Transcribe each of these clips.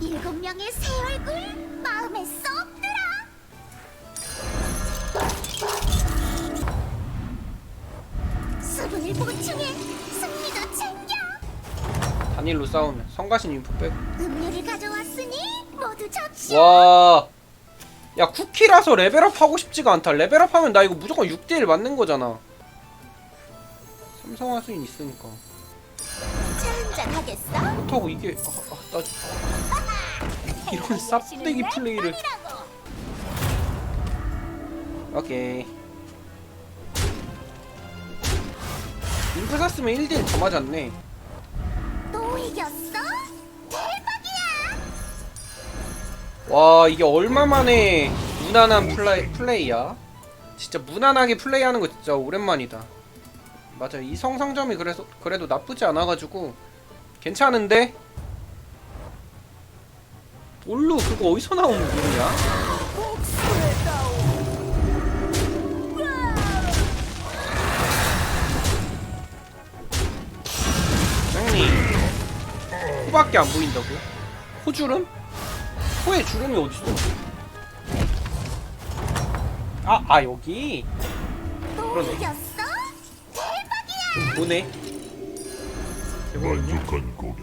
일곱 명의 새 얼굴 마음에 쏙 들어. 수분을 보충해 승리도 챙겨. 단일로 싸우면 성가신 인프 빼고 음료를 가져왔으니 모두 접시. 와. 야 쿠키라서 레벨업 하고 싶지가 않다 레벨업 하면 나 이거 무조건 6대1 맞는 거잖아 삼성 화 수인 있으니까 차 한잔 하겠어? 그렇다고 이게 아, 아, 나 이런 쌉대기 플레이를. 오케이 인프 샀으면 1대1 더 맞았네 또 이겼어? 대박이야! 와 이게 얼마만에 무난한 플레이, 플레이야 진짜 무난하게 플레이하는 거 진짜 오랜만이다 맞아 이 성상점이 그래서 그래도 나쁘지 않아가지고 괜찮은데 볼루 그거 어디서 나온? 형님 코밖에 안 보인다고? 코주름? 코에 주름이 어딨어? 아, 아 여기 또 그러네. 이겼어? 대박이야! 보네. 만족한 꼴은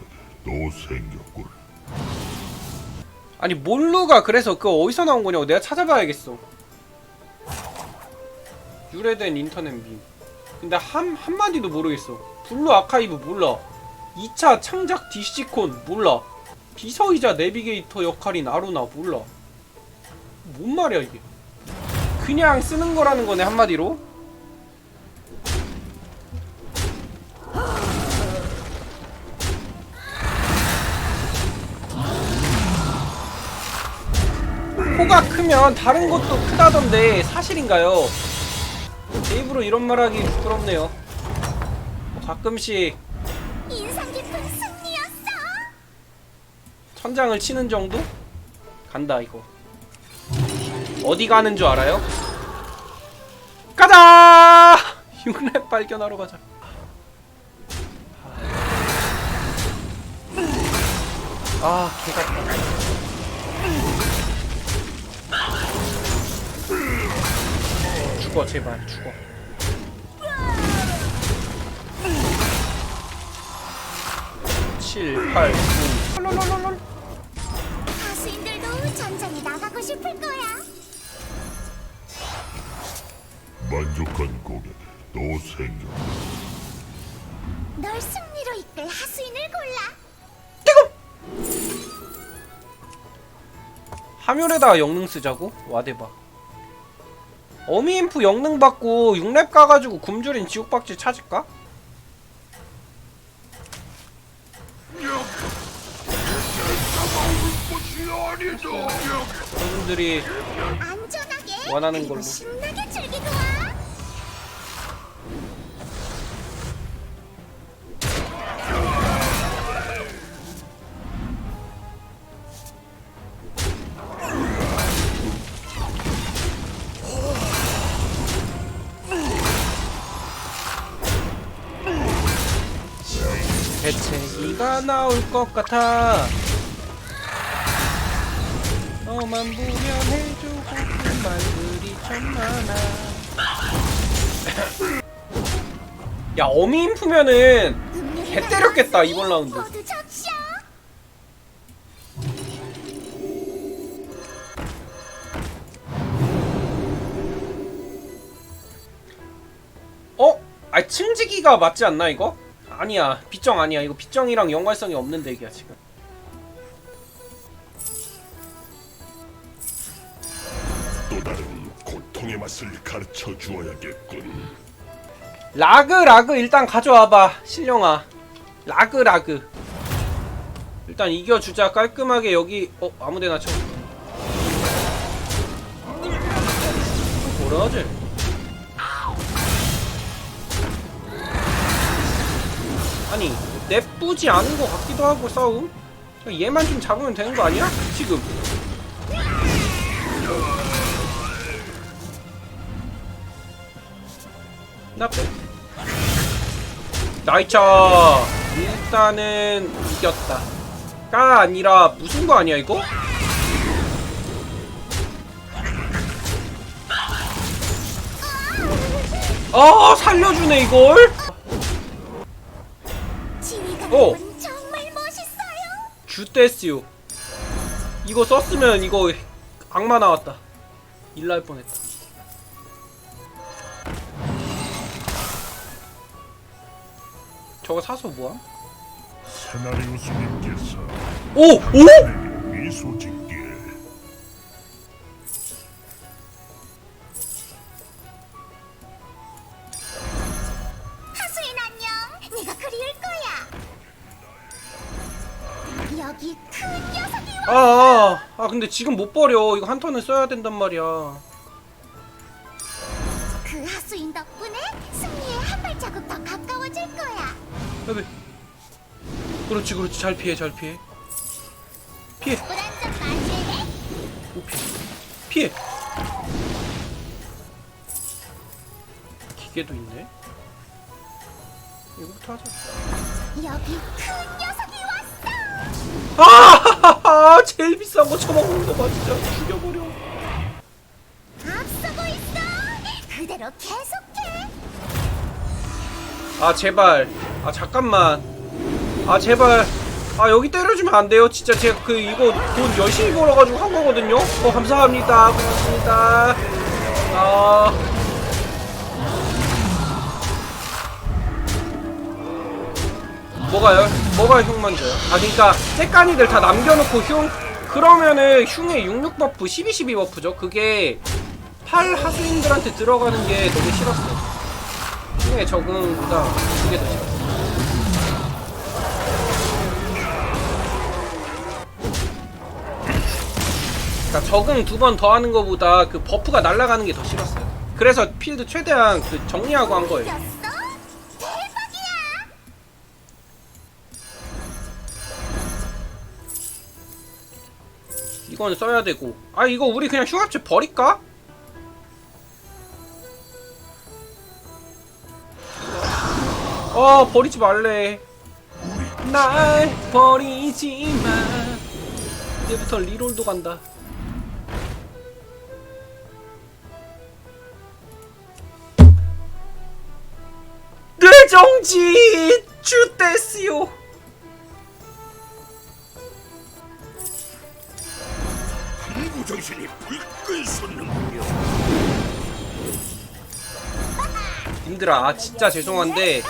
또 생겼군. 아니 몰루가 그래서 그거 어디서 나온 거냐고 내가 찾아봐야겠어. 유래된 인터넷 밈. 근데 한 한마디도 모르겠어. 블루 아카이브 몰라. 2차 창작 DC콘 몰라. 비서이자 내비게이터 역할인 아루나 몰라. 뭔 말이야 이게? 그냥 쓰는 거라는 거네 한마디로. 코가 크면 다른 것도 크다던데 사실인가요? 제 입으로 이런 말하기 부끄럽네요. 뭐 가끔씩 인상 깊은 승리였어! 천장을 치는 정도? 간다 이거. 어디 가는 줄 알아요? 가자! 흉랩 발견하러 가자. 아, 개 같다. 죽어 제발 죽어. 칠, 팔, 구. 롤롤롤롤. 가수인들도 전장에 나가고 싶을 거야. 만족한 꼴은 또 생겼군. 널 승리로 이끌 하수인을 골라. 화면에다가 영능 쓰자고? 와 대박 어미인프 영능 받고 6렙 가가지고 굶주린 지옥박쥐 찾을까? 여러분들이 원하는 걸로. 나올 것 같아 너만 보면 해주고 싶은 말들이 참 많아 야 어미 인프면은 음료를 개 때렸겠다, 이번 라운드. 어? 아 층지기가 맞지 않나 이거? 아니야. 빗정 아니야. 이거 빗정이랑 연관성이 없는 덱이야 지금. 또 다른 고통의 맛을 가르쳐 주어야겠군. 라그 라그. 일단 가져와봐 신령아. 라그 라그. 일단 이겨주자. 깔끔하게 여기 어 아무데나 쳐. 뭐라지? 아니 내쁘지 않은 것 같기도 하고 싸움? 얘만 좀 잡으면 되는 거 아니야? 지금? 나빼. 나이차! 일단은 이겼다. 아니라 무슨 거 아니야 이거? 아 살려주네 이걸 어. 분 정말 멋있어요. 주떼스요 이거 썼으면 이거 악마 나왔다 일날 뻔했다 저거 사서 뭐함? 세나리우스님께서 오! 오! 내게 미소 짓 근데 지금 못 버려. 이거 한 턴은 써야 된단 말이야. 그 하수인 덕분에 승리에 한 발자국 더 가까워질 거야. 여기 그렇지 그렇지. 잘 피해 잘 피해. 피해. 오 피해. 피해. 기계도 있네. 이거부터 하자. 여기 큰 녀석이 왔어. 아 제일 비싼 거 처먹는 거봐 진짜. 죽여버려. 앞서고 있어. 그대로 계속해. 아 제발. 아 잠깐만. 아 제발. 아 여기 때려주면 안 돼요? 진짜 제가 그 이거 돈 열심히 벌어가지고 한 거거든요? 어 감사합니다. 고맙습니다. 아 뭐가요? 뭐가 흉 먼저요? 아 그니까 째까니들 다 남겨놓고 흉 그러면은 흉의 66 버프 12 12 버프죠 그게 팔 하수인들한테 들어가는 게 되게 싫었어 흉의 적응보다 그게 더 싫었어 그러니까 적응 두 번 더 하는 것보다 그 버프가 날아가는 게 더 싫었어요. 그래서 필드 최대한 그 정리하고 한 거예요. 이건 써야 되고. 아 이거 우리 그냥 흉합체 버릴까? 어 버리지 말래. 날 버리지 마. 이제부터 리롤도 간다. 뇌정지 주떼스요. 정신이 불끈 솟는군요. 님들아 아, 진짜 죄송한데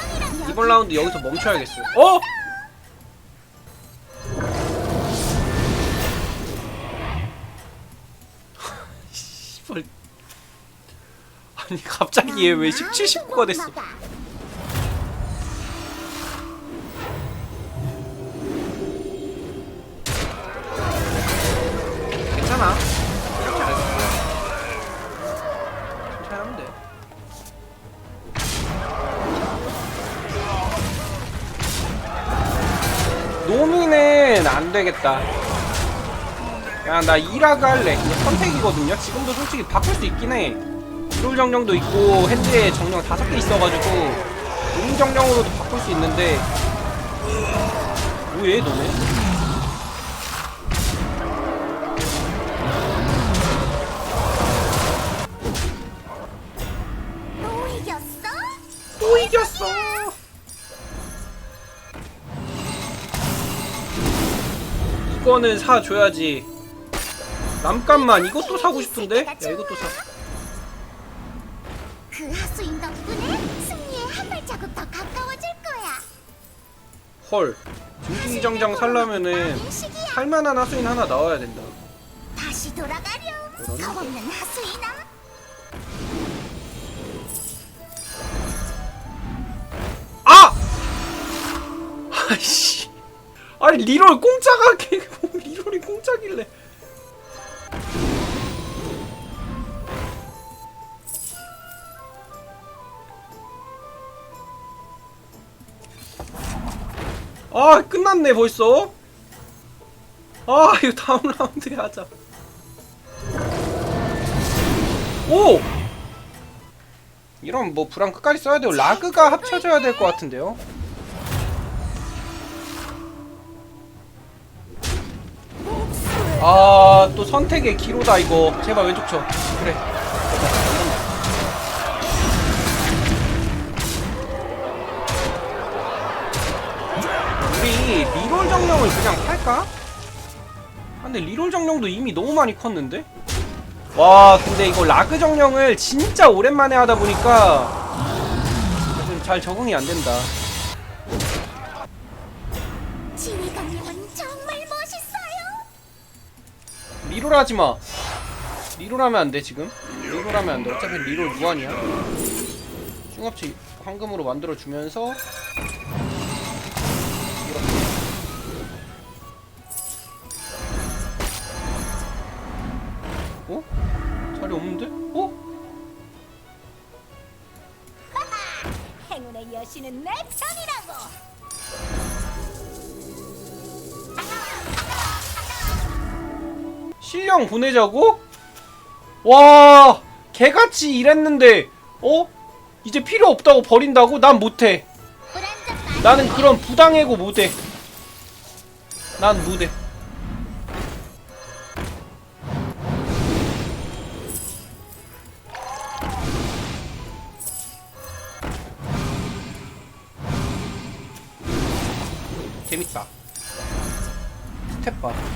이번 라운드 여기서 멈춰야겠어요. 어? 아니 갑자기 얘 왜 17, 19가 됐어 되겠다. 그냥 나 이라그 할래. 이게 선택이거든요. 지금도 솔직히 바꿀 수 있긴 해. 롤 정령도 있고 핸드에 정령 다섯 개 있어가지고 용 정령으로도 바꿀 수 있는데 뭐해 너네? 거는 사줘야지. 남깐만 이것도 사고 싶은데? 야 이것도 사. 그 하수인 덕분에 승리에 한 발자국 더 가까워질 거야. 헐. 중징정장 살려면은. 살만한 하수인 하나 나와야 된다. 다시 돌아가렴. 겁없는 하수인아. 아! 아이씨. 아니 리롤 공짜가 개 리롤이 공짜길래. 아 끝났네 벌써. 아 이거 다음 라운드에 하자. 오! 이런 뭐 불안 끝까지 써야 돼요. 라그가 합쳐져야 될 것 같은데요. 아, 또 선택의 기로다, 이거. 제발 왼쪽 쳐. 그래. 우리 리롤 정령을 그냥 팔까? 아, 근데 리롤 정령도 이미 너무 많이 컸는데? 와, 근데 이거 라그 정령을 진짜 오랜만에 하다 보니까 좀잘 적응이 안 된다. 리롤 하지 마. 리롤 하면 안 돼, 지금. 리롤 하면 안 돼. 어차피 리롤 무한이야. 흉합체 황금으로 만들어 주면서 신령 보내자고? 와, 개같이 일했는데, 어? 이제 필요 없다고 버린다고? 난 못해. 나는 그런 부당해고 못해. 난 못해. 재밌다. 스텝 봐.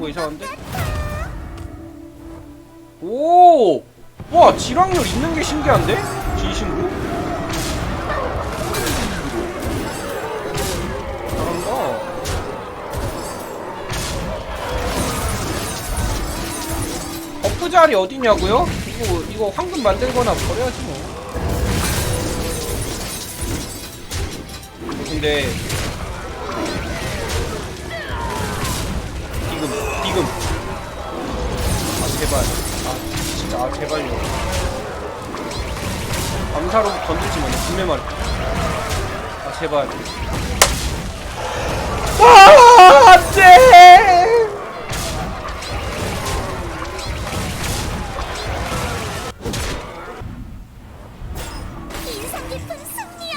뭐 이상한데? 오! 와, 지락률 있는 게 신기한데? 진심으로? 잘한다. 버프 자리 어디냐고요? 이거, 이거 황금 만들거나 버려야지 뭐. 근데, 아 제발요 암사로 건들지 마네 분매 말아 제발. 아 안돼.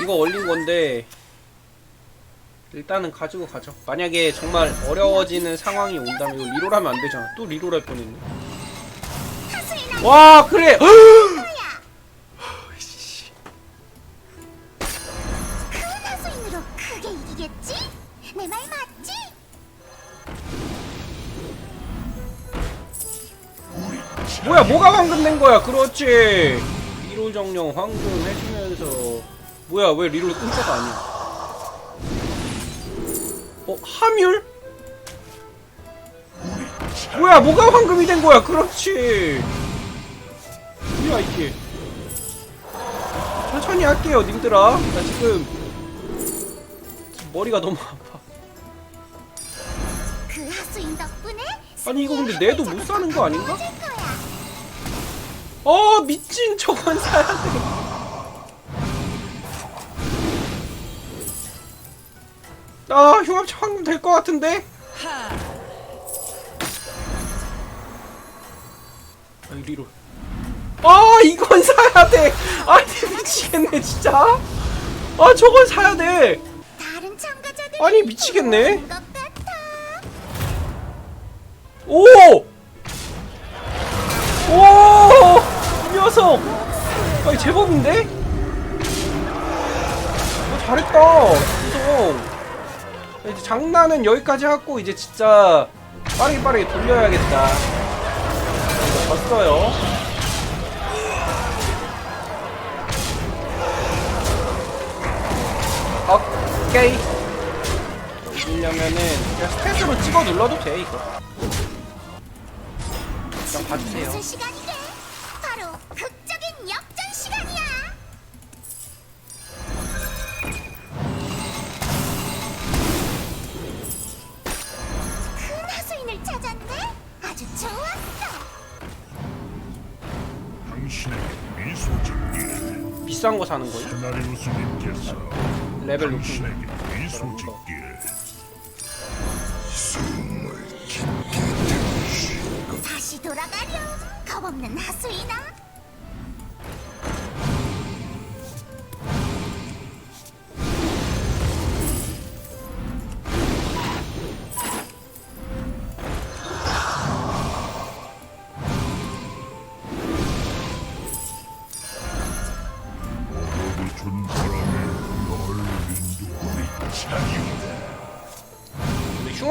이거 올린 건데 일단은 가지고 가죠. 만약에 정말 어려워지는 상황이 온다면 이거 리롤하면 안 되잖아. 또 리롤할 뻔했네 와 그래 거야. 큰 하수인으로 크게 이기겠지? 내 말 맞지? 뭐야 뭐가 황금 된 거야 그렇지 리롤 정령 황금 해주면서 뭐야 왜 리롤 끈자가 아니야 어 함율? 뭐야 뭐가 황금이 된 거야 그렇지 뭐야 이게 천천히 할게요 님들아 나 지금 머리가 너무 아파 그 하수인 덕분에 아니 이거 근데 내도 못 사는 거 아닌가? 어 미친 저건 사야 돼. 아 흉합체 황금 될 것 같은데? 아 리롤. 아 이건 사야 돼. 아니 미치겠네 진짜. 아 저건 사야 돼. 다른 참가자들 아니, 미치겠네. 오! 오! 이 녀석! 아니 제법인데? 어, 잘했다 자, 이제 장난은 여기까지 하고 이제 진짜 빠르게 빠르게 돌려야겠다 졌어요 오케이 이기려면은 그냥 스탯으로 찍어 눌러도 돼 이거 그냥 봐주세요 무슨 시간이게? 바로 극적인 역전 시간이야. 큰 하수인을 찾았네. 아주 좋았어. 당신에게 미소 짓기 비싼 거 사는 거예요? 레벨 높은. 다시 돌아가렴. 겁없는 하수이나.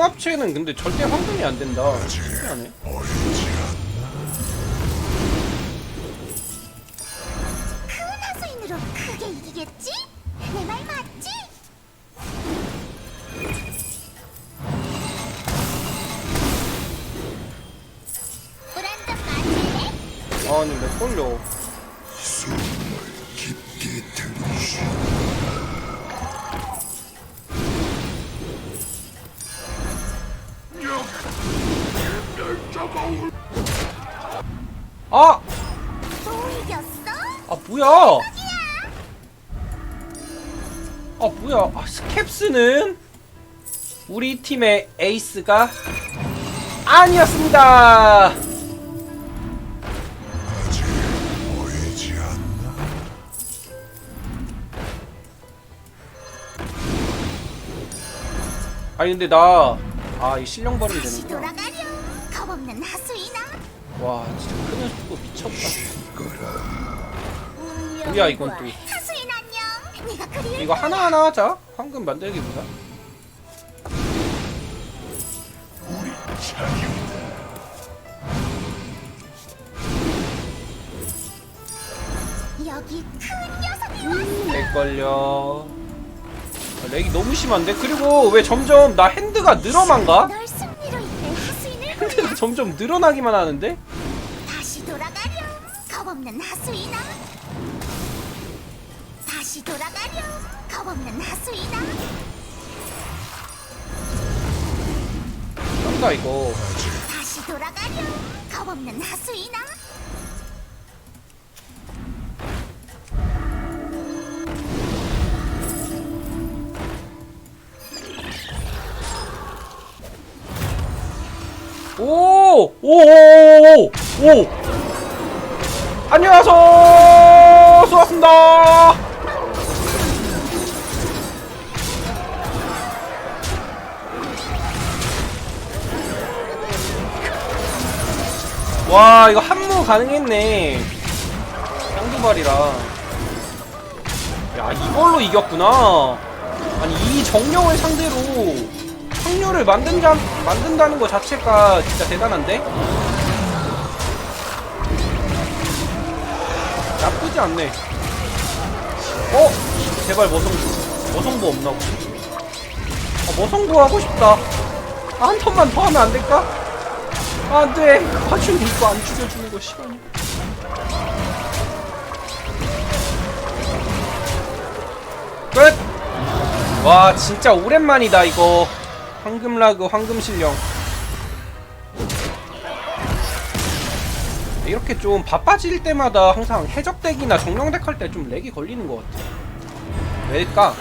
근데 흉합체는 근데 절대 황금이 안 된다. 신기하네. 어리지 큰 하수인으로 크게 이기겠지? 내 말 맞지? 물한잔 마실래? 아니 내 걸려. 아! 아 뭐야? 아 뭐야? 아 스캡스는 우리 팀의 에이스가 아니었습니다. 아니 근데 나 아 이 실력 다시 되는구나. 와 진짜 큰 녀석도 미쳤다. 뭐야, 이건 또. 하수인 안녕. 네가 그리 이거 하나 하나 하자. 황금 만들기보다. 여기 큰 녀석이 왔어. 렉 걸려. 아, 렉이 너무 심한데? 그리고 왜 점점 나 핸드가 늘어만가? 널 승리로 이끌 하수인을 핸드가 점점 늘어나기만 하는데? 겁없는 하수이나. 다시 돌아가렴. 겁없는 하수이나. 쩐다 이거. 다시 돌아가렴. 겁없는 하수이나. 오! 오! 오! 오! 안녕하세요! 수고하셨습니다! 와, 이거 한무 가능했네. 쌍두발이라. 야, 이걸로 이겼구나. 아니, 이 정령을 상대로 확률을 만든다, 만든다는 것 자체가 진짜 대단한데? 나쁘지 않네. 어? 제발 머성부. 머성부 없나 보지? 아, 머성부 하고 싶다. 아, 한 턴만 더 하면 안 될까? 아, 안 돼. 화춘이 이거 안 죽여주는 거 시간이. 끝! 와, 진짜 오랜만이다, 이거. 황금 라그, 황금 실력. 이렇게 좀 바빠질 때마다 항상 해적덱이나 정령덱 할 때 좀 렉이 걸리는 것 같아. 왜일까?